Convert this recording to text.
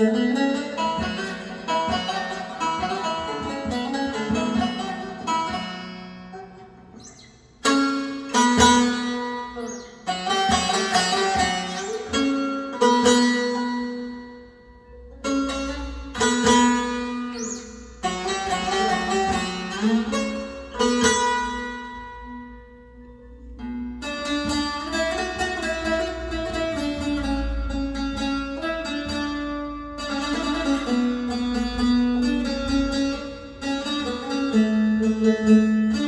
Música Müzik